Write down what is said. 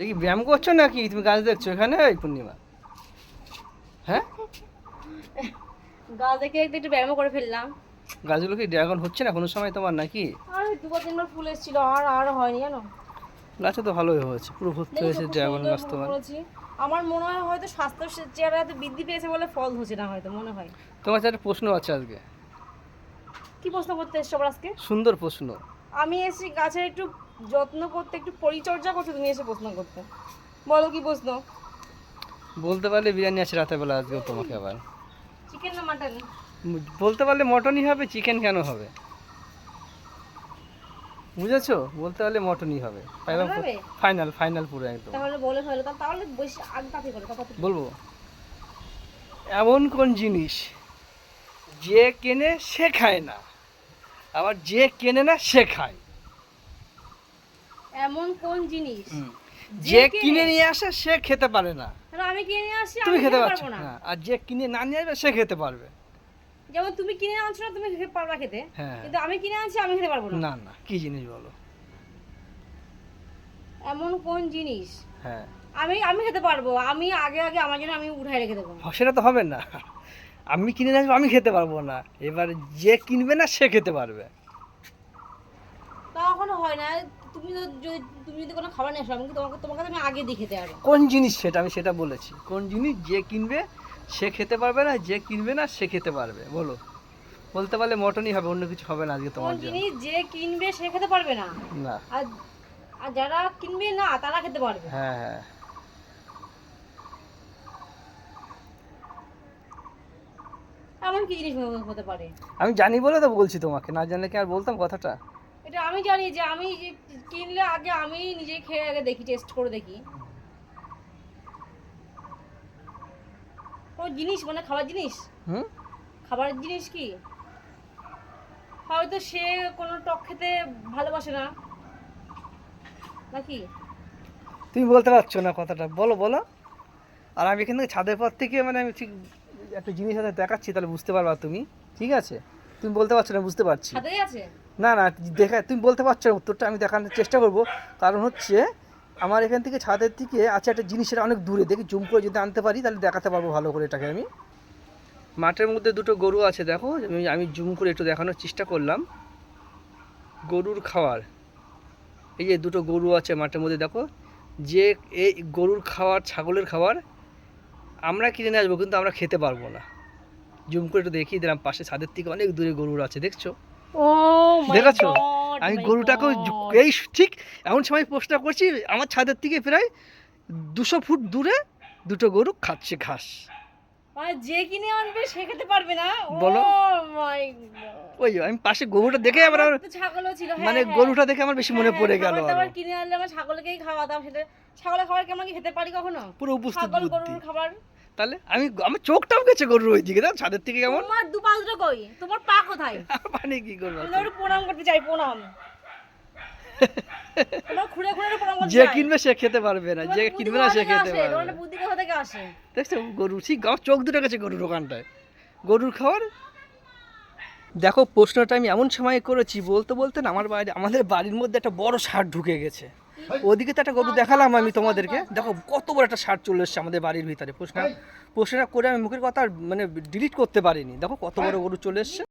কি ব্যায়াম করছ নাকি? তুমি গাছ দেখছ এখানে? এই পূর্ণিমা। হ্যাঁ? গাছ দেখে দেখতে একটু ব্যায়ামও করে ফেললাম। গাছগুলো কি ড্রাগন হচ্ছে না কোনো সময় তোমার নাকি? আর দুবার তিনবার ফুল এসেছিল আর আর হয়নি জানো? গাছও তো ভালোই হয়েছে পুরো ভর্তি হয়েছে ড্রাগন গাছ তোমার। আমার মনে হয় হয়তো স্বাস্থ্য চেহারা এত বৃদ্ধি পেয়েছে বলে ফল হচ্ছে না হয়তো মনে হয়। তোমার কাছে একটা প্রশ্ন আছে আজকে। কি প্রশ্ন করতে এসছো আজকে? সুন্দর প্রশ্ন। আমি এসে গাছের একটু যত্ন করতে একটু পরিচর্যা করতে তুমি এসে প্রশ্ন করতে। বলো কি প্রশ্ন? বলতে পারলে বিরিয়ানি আছে রাতের বেলা আজকেও তোমাকে আবার। চিকেন না মাটন বলতে পারলে মটনই হবে চিকেন কেন হবে? বুঝেছ? বলতে পারলে মটনই হবে। হবে? ফাইনাল ফাইনাল পুরো একদম। তাহলে বলে ফেলো তাহলে বেশি আগে তাতে করো কথা বলব। এমন কোন জিনিস যে কেনে সে খায় না? আবার যে কেনে না সে খায়। এমন কোন জিনিস? যে কিনে নিয়ে আসে সে খেতে পারে না। আমি কিনে নিয়ে আসি তুমি খেতে পারছ না। আর যে কিনে না নিয়ে আসবে সে খেতে পারবে। যেমন তুমি কিনে আনছো না তুমি খেতে পারবা খেতে। হ্যাঁ। কিন্তু আমি কিনে আনছি আমি খেতে পারব না। না না কি জিনিস বলো? এমন কোন জিনিস? হ্যাঁ। আমি আমি খেতে পারব আমি আগে আগে আমার জন্য আমি উঠাই রেখে দেবো। সেটা তো হবে না। আমি কিনে নিয়ে আসব আমি খেতে পারব না। এবার যে কিনবে না সে খেতে পারবে। তা কখনো হয় না তুমি তো যদি তুমি যদি কোনো খাবার নিয়ে আসো আমি তোমাকে তোমার আমি আগে দিয়ে খেতে কোন জিনিস সেটা? আমি সেটা বলেছি। কোন জিনিস যে কিনবে সে খেতে পারবে না যে কিনবে না সে খেতে পারবে। বলো। বলতে পারলে মটনই হবে অন্য কিছু হবে না আজকে কোন তোমার জন্য। জিনিস যে কিনবে সে খেতে পারবে না। না। আর আর যারা কিনবে না তারা খেতে পারবে। হ্যাঁ হ্যাঁ। এমন কি জিনিস হতে পারে? আমি জানি বলে তো বলছি তোমাকে। না জানলে কি আর বলতাম কথাটা? এটা আমি জানি যে আমি কিনলে আগে আমি নিজে খেয়ে আগে দেখি টেস্ট করে দেখি। কোনো জিনিস মানে খাবার জিনিস? হুম? খাবারের জিনিস কি? হয়তো সে কোনো টক খেতে ভালোবাসে না। নাকি? তুমি বলতে পারছ না কথাটা। বলো বলো। আর আমি এখান থেকে ছাদের পর থেকে মানে আমি ঠিক একটা জিনিস দেখাচ্ছি তাহলে বুঝতে পারবা তুমি। ঠিক আছে? তুমি বলতে পারছ না বুঝতে পারছি। আছে। না না দেখা তুমি বলতে পারছ না উত্তরটা আমি দেখানোর চেষ্টা করব। কারণ হচ্ছে আমার এখান থেকে ছাদের থেকে আছে একটা জিনিস সেটা অনেক দূরে। দেখি জুম করে যদি আনতে পারি তাহলে দেখাতে পারব ভালো করে এটাকে আমি। মাঠের মধ্যে দুটো গরু আছে দেখো। আমি আমি জুম করে একটু দেখানোর চেষ্টা করলাম। গরুর খাওয়ার। এই যে দুটো গরু আছে মাঠের মধ্যে দেখো। যে এই গরুর খাওয়ার ছাগলের খাবার আমরা কিনে নিয়ে আসব কিন্তু আমরা খেতে পারব না। জুম করে একটু দেখিয়ে দিলাম পাশে ছাদের থেকে অনেক দূরে গরুর আছে দেখছ? ও দেখেছ আমি গরুটাকেও এই ঠিক এমন সময় পোস্টটা করছি আমার ছাদের থেকে প্রায় দুশো ফুট দূরে দুটো গরু খাচ্ছে ঘাস। মানে যে কিনে আনবে সে খেতে পারবে না? বলো। ওই আমি পাশে গরুটা দেখে আবার আমার ছাগলও ছিল হ্যাঁ, মানে হ্যাঁ। গরুটা দেখে আমার বেশি মনে হ্যাঁ, পড়ে গেল খাবার কিনে আনলে আমার ছাগলকেই খাওয়াতাম সেটা ছাগলের খাবার কি আমরা খেতে পারি কখনো? পুরো উপস্থিত ছাগল গরুর খাবার। তাহলে? আমি আমার চোখটাও গেছে গরুর ওই দিকে দাও ছাদের থেকে কেমন? তোমার দু পাঁচ দুটো কই? তোমার পা কোথায়? মানে কি করব? আমি প্রণাম করতে চাই প্রণাম। যে কিনবে সে খেতে পারবে না যে কিনবে না সে খেতে পারবে না। বুদ্ধি কোথা থেকে আসে? দেখছ গরু ঠিক আমার চোখ দুটো গেছে গরুর ওখানটায়। গরুর খাবার দেখো প্রশ্নটা আমি এমন সময় করেছি বলতে বলতে না আমার বাড়ি আমাদের বাড়ির মধ্যে একটা বড় সার ঢুকে গেছে। ওদিকে তো একটা গরু দেখালাম আমি তোমাদেরকে। দেখো কত বড় একটা সার চলে এসছে আমাদের বাড়ির ভিতরে প্রশ্ন। প্রশ্নটা করে আমি মুখের কথা মানে ডিলিট করতে পারিনি। দেখো কত বড় গরু চলে এসছে।